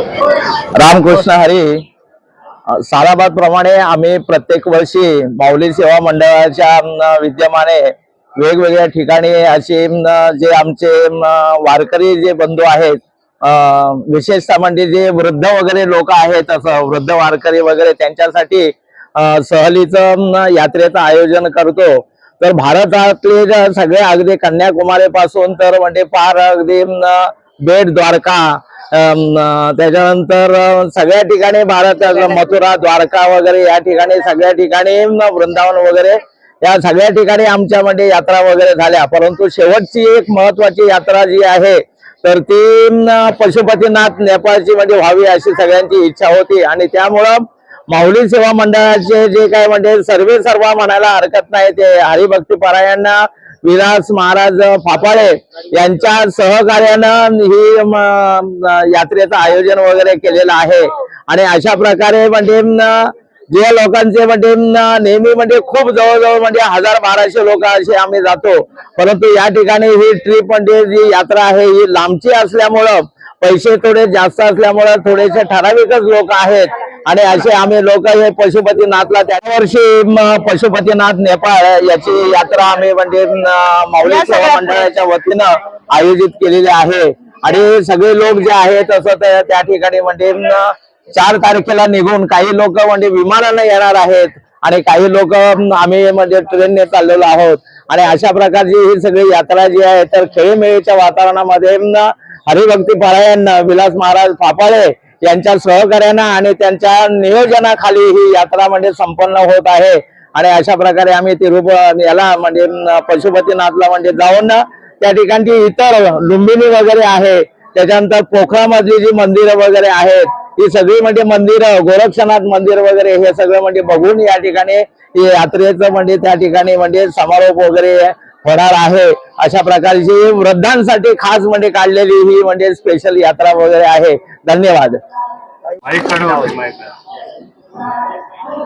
रामकृष्ण हरी सालाबाद प्रमाणे आम्ही प्रत्येक वर्षी माऊली सेवा मंडळाच्या विद्यमाने वेगवेगळ्या ठिकाणी असे जे आमचे वारकरी जे बंधू आहेत विशेषतः म्हणजे जे वृद्ध वगैरे लोक आहेत असं वृद्ध वारकरी वगैरे त्यांच्यासाठी सहलीचं यात्रेचं आयोजन करतो. तर भारतातले सगळे अगदी कन्याकुमारी पासून तर म्हणजे फार अगदी बेट द्वारका त्याच्यानंतर सगळ्या ठिकाणी भारत मथुरा द्वारका वगैरे या ठिकाणी सगळ्या ठिकाणी वृंदावन वगैरे या सगळ्या ठिकाणी आमच्यामध्ये यात्रा वगैरे झाल्या. परंतु शेवटची एक महत्वाची यात्रा जी आहे तर ती पशुपतीनाथ नेपाळची म्हणजे व्हावी अशी सगळ्यांची इच्छा होती. आणि त्यामुळं माऊली सेवा मंडळाचे जे काय म्हणजे सर्वे सर्व म्हणायला हरकत नाही ते हरिभक्ती पारायण विलास महाराज फापाळे यांच्या सहकार्यानं ही यात्रेचं आयोजन वगैरे केलेलं आहे. आणि अशा प्रकारे म्हणजे जे लोकांचे म्हणजे नेहमी म्हणजे खूप जवळजवळ म्हणजे हजार बाराशे लोक असे आम्ही जातो. परंतु या ठिकाणी ही ट्रिप म्हणजे जी यात्रा आहे ही लांबची असल्यामुळं पैसे थोडे जास्त असल्यामुळं थोडेसे ठराविकच लोक आहेत. आणि असे आम्ही लोक हे पशुपतीनाथला त्या वर्षी पशुपतीनाथ नेपाळ याची यात्रा आम्ही म्हणजे माऊली सेवा मंडळाच्या वतीनं आयोजित केलेली आहे. आणि सगळे लोक जे आहेत असं त्या त्या ठिकाणी म्हणजे चार तारखेला निघून काही लोक म्हणजे विमानानं येणार आहेत आणि काही लोक आम्ही म्हणजे ट्रेनने चाललेलो आहोत. आणि अशा प्रकारची ही सगळी यात्रा जी आहे तर खेळीमेळीच्या वातावरणामध्ये हरिभक्ती पारायण विलास महाराज फापाळे यांच्या सहकार्यानं आणि त्यांच्या नियोजनाखाली ही यात्रा म्हणजे संपन्न होत आहे. आणि अशा प्रकारे आम्ही तिरुप याला म्हणजे पशुपतीनाथला म्हणजे जाऊन ना त्या ठिकाणची इतर लुंबिनी वगैरे आहे. त्याच्यानंतर पोखरामधली जी मंदिरं वगैरे आहेत ही सगळी म्हणजे मंदिरं गोरक्षनाथ मंदिर वगैरे हे सगळं म्हणजे बघून या ठिकाणी यात्रेचं म्हणजे त्या ठिकाणी म्हणजे समारोप वगैरे होणार आहे. अशा प्रकारची वृद्धांसाठी खास म्हणजे काढलेली ही म्हणजे स्पेशल यात्रा वगैरे आहे. धन्यवाद.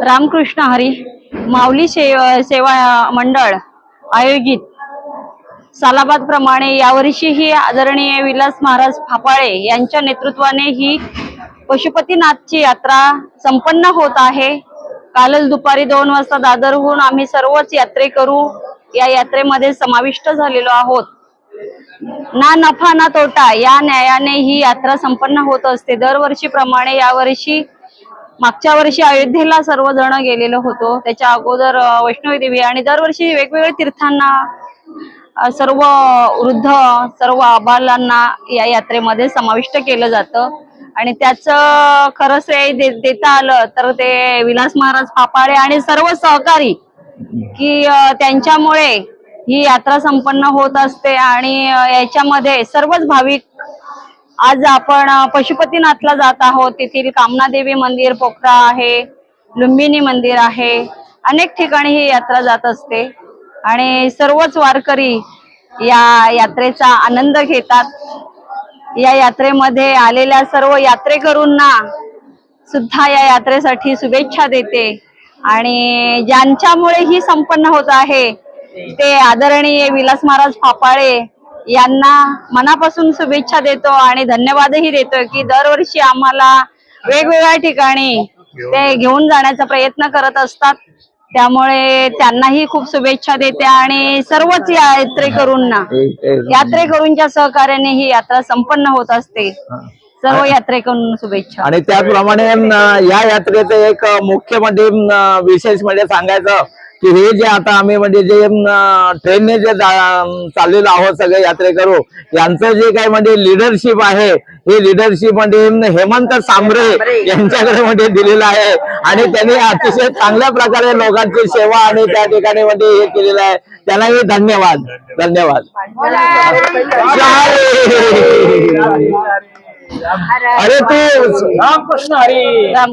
रामकृष्ण हरी माऊली सेव सेवा मंडळ आयोजित. सालाबाद प्रमाणे यावर्षीही आदरणीय विलास महाराज फापाळे यांच्या नेतृत्वाने ही पशुपतीनाथची यात्रा संपन्न होत आहे. कालच दुपारी दोन वाजता दादरहून आम्ही सर्वच यात्रेकरू या यात्रेमध्ये समाविष्ट झालेलो आहोत. ना नफा ना तोटा या न्यायाने ही यात्रा संपन्न होत असते. दरवर्षीप्रमाणे यावर्षी मागच्या वर्षी अयोध्येला सर्वजण गेलेलो होतो. त्याच्या अगोदर वैष्णवी देवी आणि दरवर्षी वेगवेगळ्या तीर्थांना सर्व वृद्ध सर्व आबालांना या यात्रेमध्ये समाविष्ट केलं जातं. आणि त्याचं खरं श्रेय दे- देता आलं तर ते विलास महाराज फापाळे आणि सर्व सहकारी की त्यांच्यामुळे ही यात्रा संपन्न होत असते आणि याच्यामध्ये सर्वच भाविक आज आपण पशुपतीनाथला जात आहोत. तेथील कामनादेवी मंदिर पोखरा आहे लुंबिनी मंदिर आहे. अनेक ठिकाणी ही यात्रा जात असते. आणि सर्वच वारकरी या यात्रेचा आनंद घेतात. या यात्रेमध्ये आलेल्या सर्व यात्रेकरूंना सुद्धा या यात्रेसाठी शुभेच्छा देते. आणि ज्यांच्यामुळे ही संपन्न होत आहे ते आदरणीय विलास महाराज फापाळे यांना मनापासून शुभेच्छा देतो आणि धन्यवादही देतो की दरवर्षी आम्हाला वेगवेगळ्या ठिकाणी ते घेऊन जाण्याचा प्रयत्न करत असतात. त्यामुळे त्यांनाही खूप शुभेच्छा देते आणि सर्वच यात्रेकरूंना यात्रेकरूंच्या सहकार्याने ही यात्रा संपन्न होत असते. सर्व यात्रेकरून शुभेच्छा. आणि त्याचप्रमाणे या यात्रेचं एक मुख्य म्हणजे विशेष म्हणजे सांगायचं की हे जे आता आम्ही म्हणजे जे न, ट्रेनने जे चाललेलो आहोत सगळे यात्रेकरू यांचं जे काही म्हणजे लिडरशिप आहे हे लिडरशिप म्हणजे हेमंत सांबरे यांच्याकडे म्हणजे दिलेलं आहे. आणि त्यांनी अतिशय चांगल्या प्रकारे लोकांची सेवा आणि त्या ठिकाणी म्हणजे हे केलेलं आहे. त्यांनाही धन्यवाद. धन्यवाद. अरे तू राम.